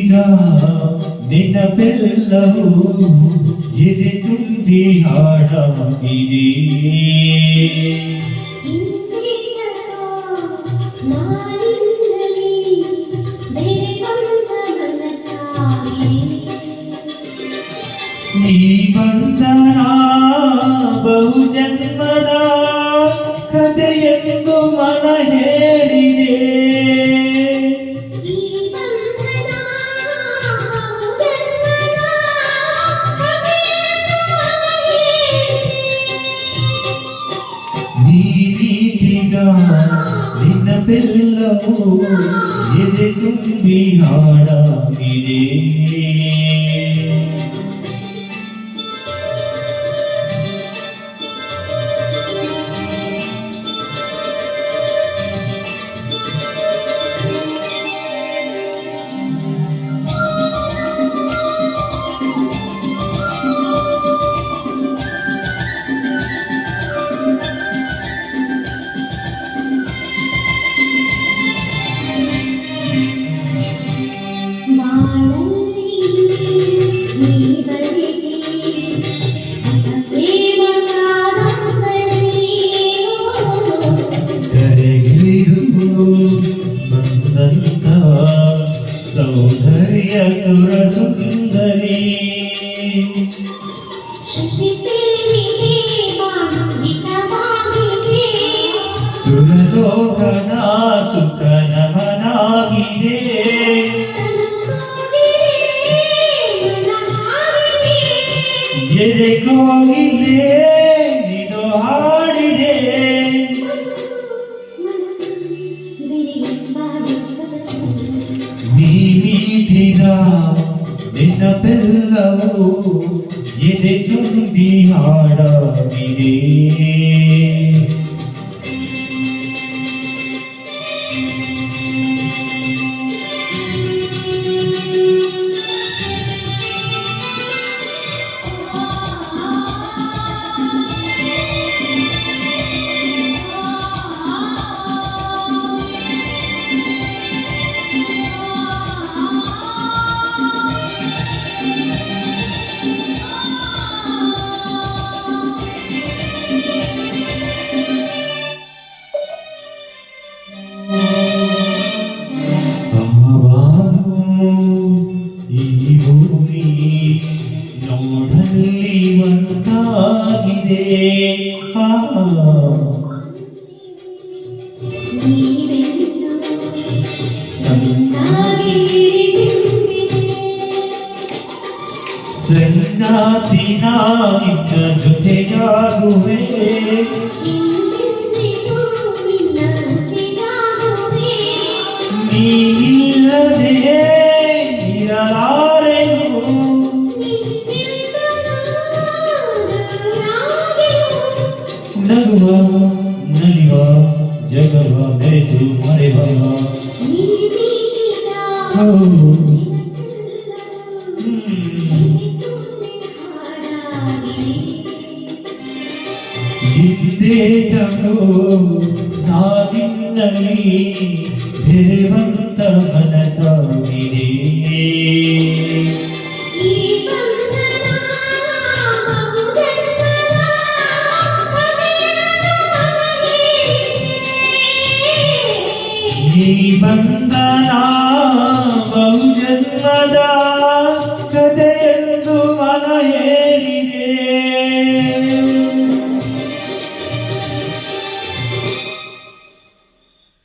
ನೀತಿಗ ನಿನ್ನ ಬೆಲ್ಲವು ಎದೆ ತುಂಬಿ ಹಾಡಾಗಿದೆ ಇಂದ್ರಿಯೋ ನಾನಿನ್ನಲಿ ಬೆರೆವಂತ ಮನಸಾಗಿ ನೀ ಬಂಧನ ಬಹು ಜನ್ಮದ ಕಥೆಯೆಂದು ಮನ ನಿನ್ನ ಬೆಲ್ಲವು ಎದೆ ತುಂಬಿ ಹಾಡಾಗಿದೆ ಸುಂದರಿಯ ಸುರ ಸುಂದರಿ. ಸುರಲೋಕನ ಸುಖ ನಮನಾಗಿದೆ. ಎದೆಗೋಗಿಲ್ಲೇ ನಿದು ಹಾಡಿದೆ. ಮನಸ್ಸು ಮನಸ್ಸು ಬೆಳೆಗೆ ಬಾಡಿಸಲು लवो ये देखो बिहारा मेरे ಭೂಮಿ ನೋಡಲಿ ಒಂದಾಗಿದೆ ಆ ಸಂಗಾತಿನ ನಿನ್ನ ಜೊತೆಯಾಗುವೆ ನೀನಿಲ್ಲದೆ ನಗುವ ನಲಿವ ಜಗವ ಮೆರೆದು ಮರೆವ ಹಿಂದೇಟೋ ನಾವಿನ್ನಲ್ಲಿ ಧೈರ್ಯವಂತ ಮನಸ್ಸಾಗಿದೆ